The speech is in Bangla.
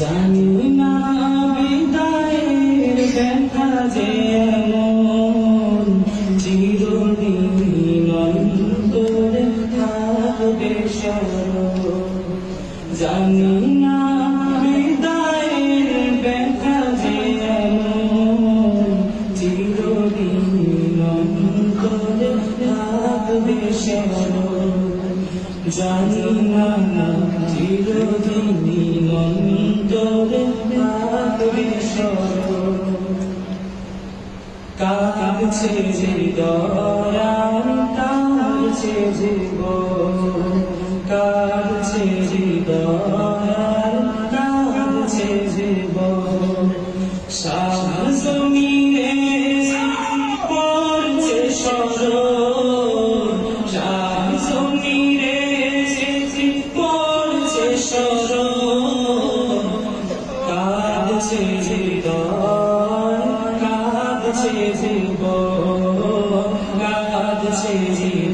জানি না বিদায়ের ব্যথা যে এমন। চিরদিন অন্তরে থাকবে জানি না বিদায়ের ব্যথা যে এমন। চিরদিন অন্তরে থাকবে জানি না, চিরদিন কাছে যে দয়াল কাছে জীব কাছে যে দয়াল কাছে জীব সাহসমিনে পড়ছে সর সাহসমিনে পড়ছে সর কাছে যে কাঁদছে জীবন কাঁদছে জীবন